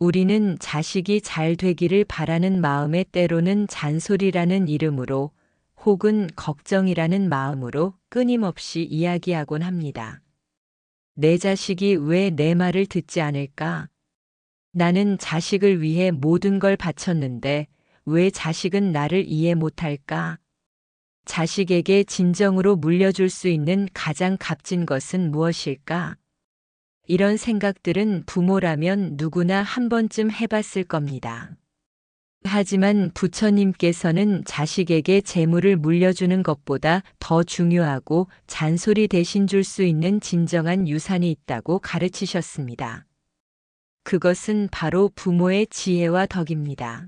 우리는 자식이 잘 되기를 바라는 마음에 때로는 잔소리라는 이름으로 혹은 걱정이라는 마음으로 끊임없이 이야기하곤 합니다. 내 자식이 왜 내 말을 듣지 않을까? 나는 자식을 위해 모든 걸 바쳤는데 왜 자식은 나를 이해 못할까? 자식에게 진정으로 물려줄 수 있는 가장 값진 것은 무엇일까? 이런 생각들은 부모라면 누구나 한 번쯤 해봤을 겁니다. 하지만 부처님께서는 자식에게 재물을 물려주는 것보다 더 중요하고 잔소리 대신 줄 수 있는 진정한 유산이 있다고 가르치셨습니다. 그것은 바로 부모의 지혜와 덕입니다.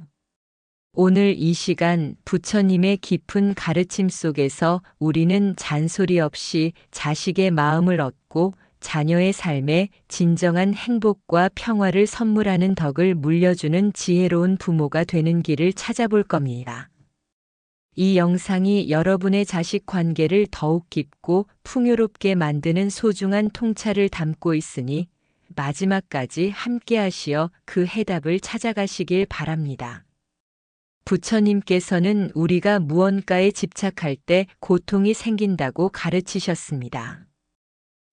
오늘 이 시간 부처님의 깊은 가르침 속에서 우리는 잔소리 없이 자식의 마음을 얻고 자녀의 삶에 진정한 행복과 평화를 선물하는 덕을 물려주는 지혜로운 부모가 되는 길을 찾아볼 겁니다. 이 영상이 여러분의 자식 관계를 더욱 깊고 풍요롭게 만드는 소중한 통찰을 담고 있으니 마지막까지 함께 하시어 그 해답을 찾아가시길 바랍니다. 부처님께서는 우리가 무언가에 집착할 때 고통이 생긴다고 가르치셨습니다.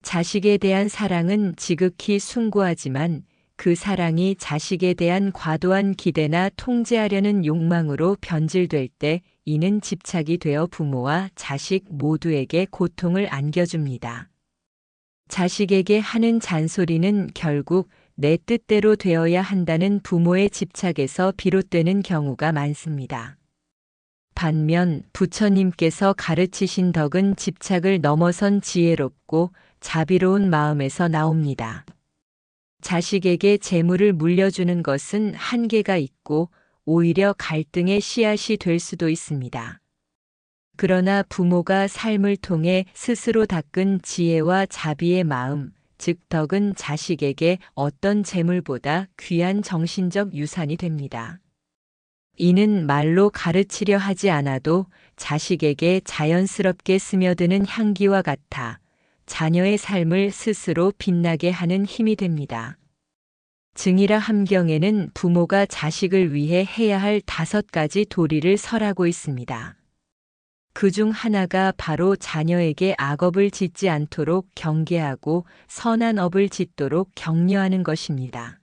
자식에 대한 사랑은 지극히 숭고하지만 그 사랑이 자식에 대한 과도한 기대나 통제하려는 욕망으로 변질될 때 이는 집착이 되어 부모와 자식 모두에게 고통을 안겨줍니다. 자식에게 하는 잔소리는 결국 내 뜻대로 되어야 한다는 부모의 집착에서 비롯되는 경우가 많습니다. 반면 부처님께서 가르치신 덕은 집착을 넘어선 지혜롭고 자비로운 마음에서 나옵니다. 자식에게 재물을 물려주는 것은 한계가 있고 오히려 갈등의 씨앗이 될 수도 있습니다. 그러나 부모가 삶을 통해 스스로 닦은 지혜와 자비의 마음, 즉 덕은 자식에게 어떤 재물보다 귀한 정신적 유산이 됩니다. 이는 말로 가르치려 하지 않아도 자식에게 자연스럽게 스며드는 향기와 같아 자녀의 삶을 스스로 빛나게 하는 힘이 됩니다. 증이라 함경에는 부모가 자식을 위해 해야 할 다섯 가지 도리를 설하고 있습니다. 그 중 하나가 바로 자녀에게 악업을 짓지 않도록 경계하고 선한 업을 짓도록 격려하는 것입니다.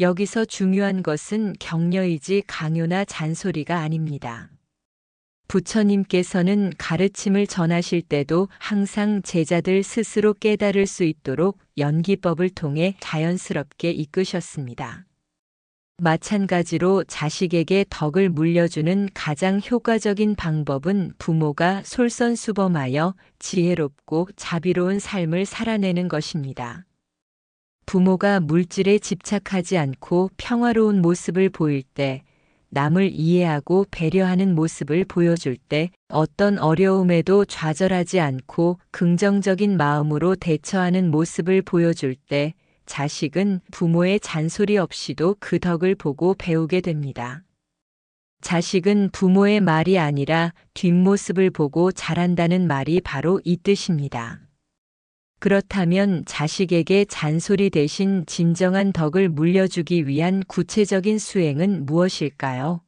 여기서 중요한 것은 격려이지 강요나 잔소리가 아닙니다. 부처님께서는 가르침을 전하실 때도 항상 제자들 스스로 깨달을 수 있도록 연기법을 통해 자연스럽게 이끄셨습니다. 마찬가지로 자식에게 덕을 물려주는 가장 효과적인 방법은 부모가 솔선수범하여 지혜롭고 자비로운 삶을 살아내는 것입니다. 부모가 물질에 집착하지 않고 평화로운 모습을 보일 때 남을 이해하고 배려하는 모습을 보여줄 때 어떤 어려움에도 좌절하지 않고 긍정적인 마음으로 대처하는 모습을 보여줄 때 자식은 부모의 잔소리 없이도 그 덕을 보고 배우게 됩니다. 자식은 부모의 말이 아니라 뒷모습을 보고 자란다는 말이 바로 이 뜻입니다. 그렇다면 자식에게 잔소리 대신 진정한 덕을 물려주기 위한 구체적인 수행은 무엇일까요?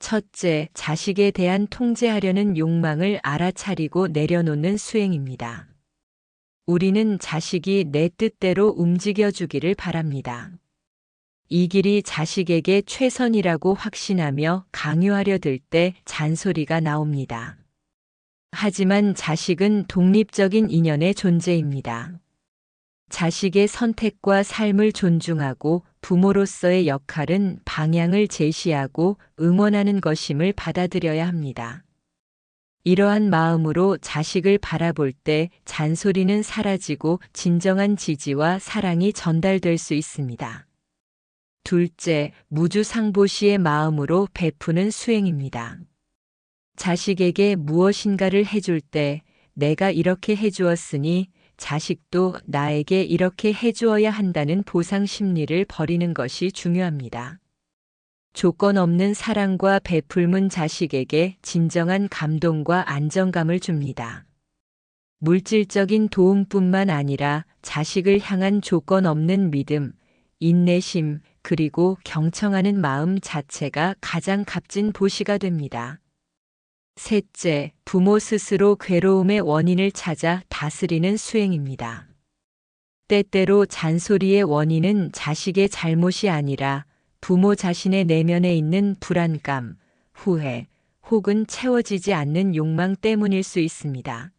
첫째, 자식에 대한 통제하려는 욕망을 알아차리고 내려놓는 수행입니다. 우리는 자식이 내 뜻대로 움직여주기를 바랍니다. 이 길이 자식에게 최선이라고 확신하며 강요하려 들 때 잔소리가 나옵니다. 하지만 자식은 독립적인 인연의 존재입니다. 자식의 선택과 삶을 존중하고 부모로서의 역할은 방향을 제시하고 응원하는 것임을 받아들여야 합니다. 이러한 마음으로 자식을 바라볼 때 잔소리는 사라지고 진정한 지지와 사랑이 전달될 수 있습니다. 둘째, 무주상보시의 마음으로 베푸는 수행입니다. 자식에게 무엇인가를 해줄 때 내가 이렇게 해주었으니 자식도 나에게 이렇게 해주어야 한다는 보상 심리를 버리는 것이 중요합니다. 조건 없는 사랑과 베풀문 자식에게 진정한 감동과 안정감을 줍니다. 물질적인 도움뿐만 아니라 자식을 향한 조건 없는 믿음, 인내심, 그리고 경청하는 마음 자체가 가장 값진 보시가 됩니다. 셋째, 부모 스스로 괴로움의 원인을 찾아 다스리는 수행입니다. 때때로 잔소리의 원인은 자식의 잘못이 아니라 부모 자신의 내면에 있는 불안감, 후회, 혹은 채워지지 않는 욕망 때문일 수 있습니다.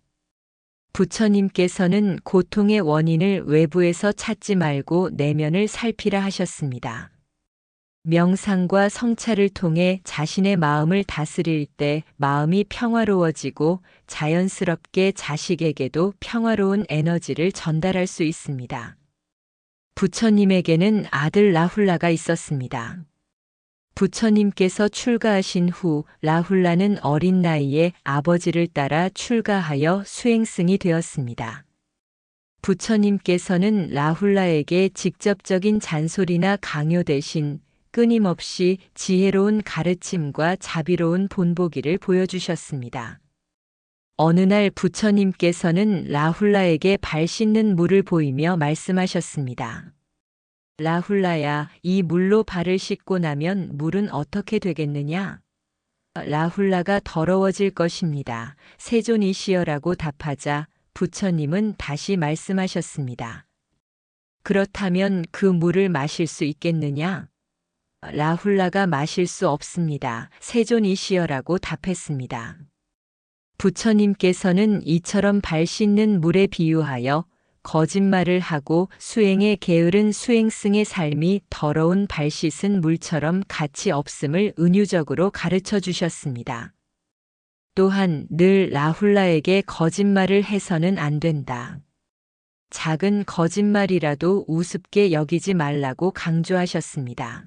부처님께서는 고통의 원인을 외부에서 찾지 말고 내면을 살피라 하셨습니다. 명상과 성찰을 통해 자신의 마음을 다스릴 때 마음이 평화로워지고 자연스럽게 자식에게도 평화로운 에너지를 전달할 수 있습니다. 부처님에게는 아들 라훌라가 있었습니다. 부처님께서 출가하신 후 라훌라는 어린 나이에 아버지를 따라 출가하여 수행승이 되었습니다. 부처님께서는 라훌라에게 직접적인 잔소리나 강요 대신 끊임없이 지혜로운 가르침과 자비로운 본보기를 보여주셨습니다. 어느 날 부처님께서는 라훌라에게 발 씻는 물을 보이며 말씀하셨습니다. 라훌라야, 이 물로 발을 씻고 나면 물은 어떻게 되겠느냐? 라훌라가 더러워질 것입니다. 세존이시여라고 답하자 부처님은 다시 말씀하셨습니다. 그렇다면 그 물을 마실 수 있겠느냐? 라훌라가 마실 수 없습니다. 세존이시여라고 답했습니다. 부처님께서는 이처럼 발 씻는 물에 비유하여 거짓말을 하고 수행에 게으른 수행승의 삶이 더러운 발 씻은 물처럼 가치 없음을 은유적으로 가르쳐 주셨습니다. 또한 늘 라훌라에게 거짓말을 해서는 안 된다. 작은 거짓말이라도 우습게 여기지 말라고 강조하셨습니다.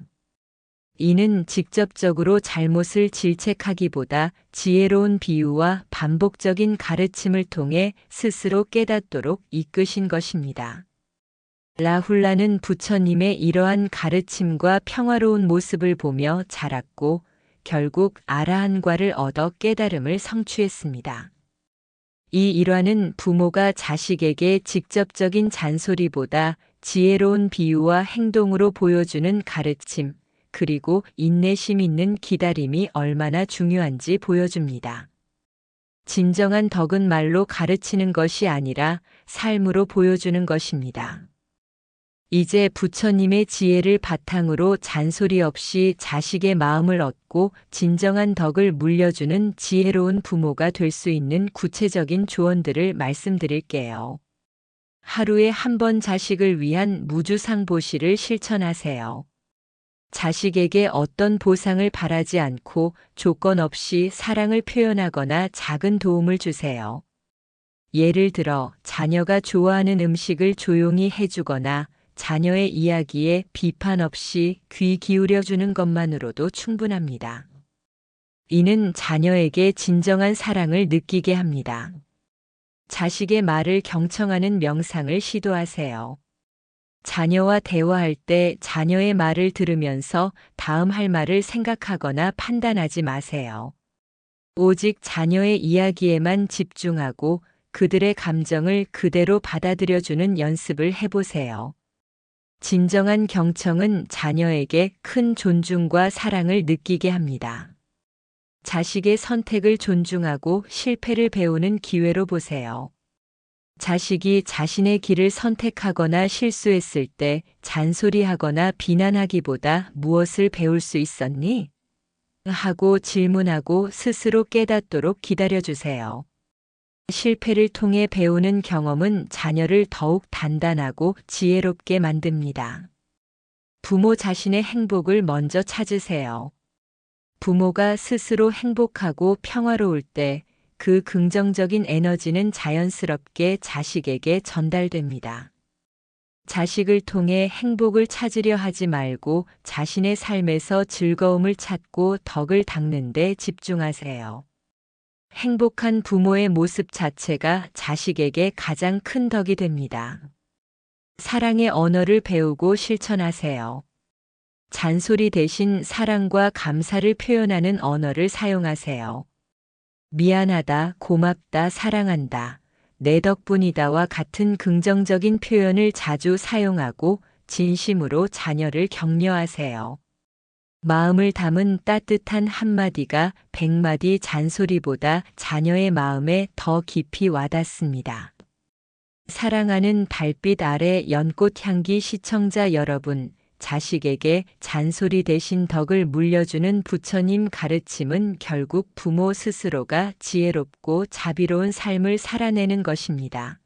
이는 직접적으로 잘못을 질책하기보다 지혜로운 비유와 반복적인 가르침을 통해 스스로 깨닫도록 이끄신 것입니다. 라훌라는 부처님의 이러한 가르침과 평화로운 모습을 보며 자랐고 결국 아라한과를 얻어 깨달음을 성취했습니다. 이 일화는 부모가 자식에게 직접적인 잔소리보다 지혜로운 비유와 행동으로 보여주는 가르침, 그리고 인내심 있는 기다림이 얼마나 중요한지 보여줍니다. 진정한 덕은 말로 가르치는 것이 아니라 삶으로 보여주는 것입니다. 이제 부처님의 지혜를 바탕으로 잔소리 없이 자식의 마음을 얻고 진정한 덕을 물려주는 지혜로운 부모가 될 수 있는 구체적인 조언들을 말씀드릴게요. 하루에 한 번 자식을 위한 무주상보시를 실천하세요. 자식에게 어떤 보상을 바라지 않고 조건 없이 사랑을 표현하거나 작은 도움을 주세요. 예를 들어 자녀가 좋아하는 음식을 조용히 해주거나 자녀의 이야기에 비판 없이 귀 기울여 주는 것만으로도 충분합니다. 이는 자녀에게 진정한 사랑을 느끼게 합니다. 자식의 말을 경청하는 명상을 시도하세요. 자녀와 대화할 때 자녀의 말을 들으면서 다음 할 말을 생각하거나 판단하지 마세요. 오직 자녀의 이야기에만 집중하고 그들의 감정을 그대로 받아들여주는 연습을 해보세요. 진정한 경청은 자녀에게 큰 존중과 사랑을 느끼게 합니다. 자식의 선택을 존중하고 실패를 배우는 기회로 보세요. 자식이 자신의 길을 선택하거나 실수했을 때 잔소리하거나 비난하기보다 무엇을 배울 수 있었니? 하고 질문하고 스스로 깨닫도록 기다려주세요. 실패를 통해 배우는 경험은 자녀를 더욱 단단하고 지혜롭게 만듭니다. 부모 자신의 행복을 먼저 찾으세요. 부모가 스스로 행복하고 평화로울 때 그 긍정적인 에너지는 자연스럽게 자식에게 전달됩니다. 자식을 통해 행복을 찾으려 하지 말고 자신의 삶에서 즐거움을 찾고 덕을 닦는 데 집중하세요. 행복한 부모의 모습 자체가 자식에게 가장 큰 덕이 됩니다. 사랑의 언어를 배우고 실천하세요. 잔소리 대신 사랑과 감사를 표현하는 언어를 사용하세요. 미안하다, 고맙다, 사랑한다, 내 덕분이다와 같은 긍정적인 표현을 자주 사용하고 진심으로 자녀를 격려하세요. 마음을 담은 따뜻한 한마디가 백마디 잔소리보다 자녀의 마음에 더 깊이 와닿습니다. 사랑하는 달빛 아래 연꽃 향기 시청자 여러분, 자식에게 잔소리 대신 덕을 물려주는 부처님 가르침은 결국 부모 스스로가 지혜롭고 자비로운 삶을 살아내는 것입니다.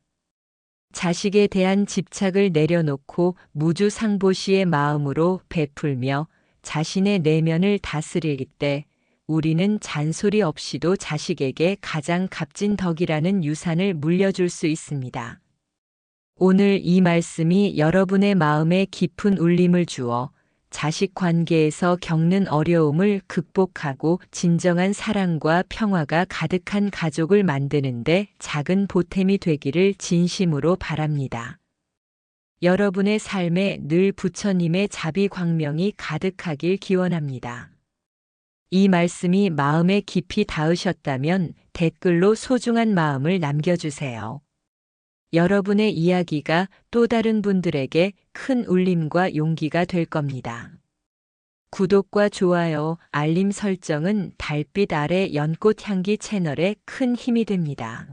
자식에 대한 집착을 내려놓고 무주상보시의 마음으로 베풀며 자신의 내면을 다스릴 때 우리는 잔소리 없이도 자식에게 가장 값진 덕이라는 유산을 물려줄 수 있습니다. 오늘 이 말씀이 여러분의 마음에 깊은 울림을 주어 자식 관계에서 겪는 어려움을 극복하고 진정한 사랑과 평화가 가득한 가족을 만드는데 작은 보탬이 되기를 진심으로 바랍니다. 여러분의 삶에 늘 부처님의 자비 광명이 가득하길 기원합니다. 이 말씀이 마음에 깊이 닿으셨다면 댓글로 소중한 마음을 남겨주세요. 여러분의 이야기가 또 다른 분들에게 큰 울림과 용기가 될 겁니다. 구독과 좋아요, 알림 설정은 달빛 아래 연꽃 향기 채널에 큰 힘이 됩니다.